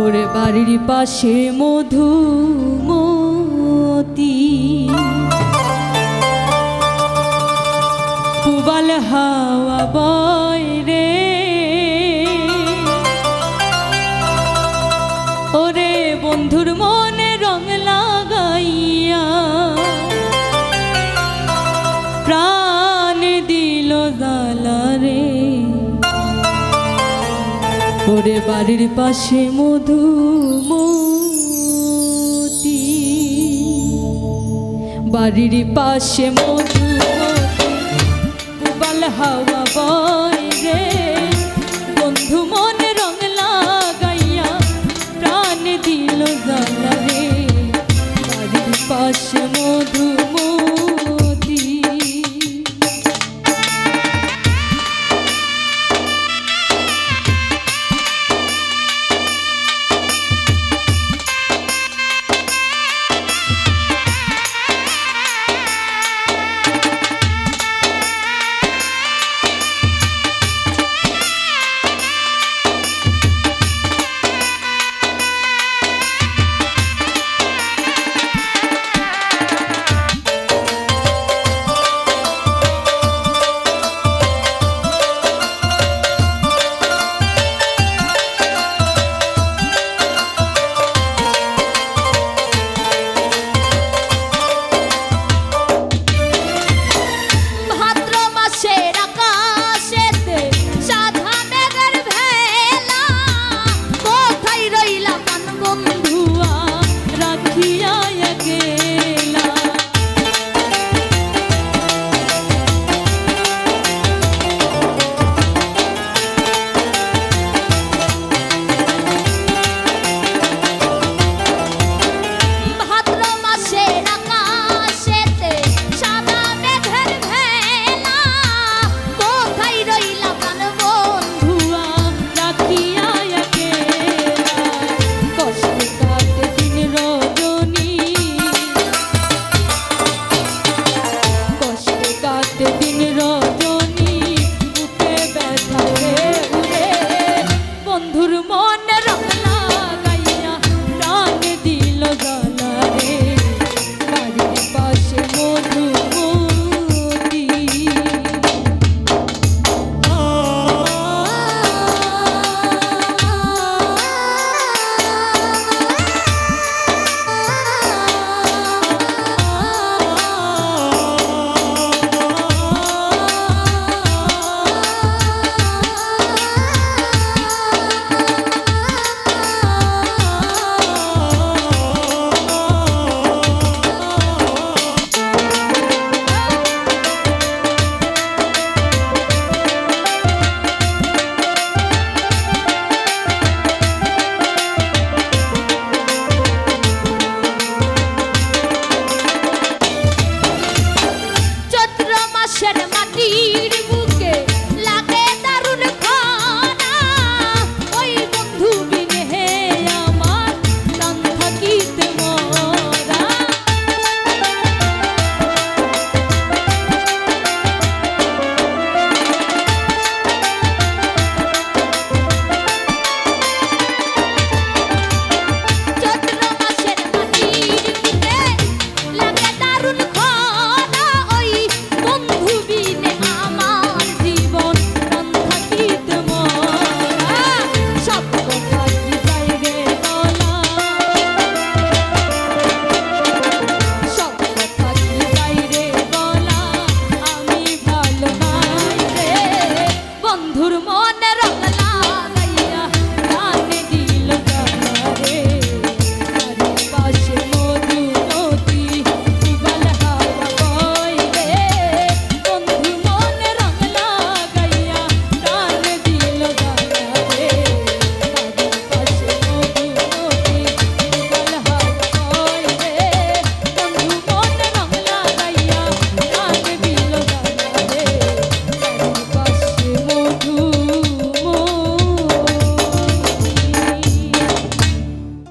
ওরে বাড়ির পাশে মধু মধুমতি। পুবাল হাওয়া ওরে বাড়ির পাশে মধু মতি। বাড়ির পাশে মধু হাওয়া বয় রে। বন্ধুর মন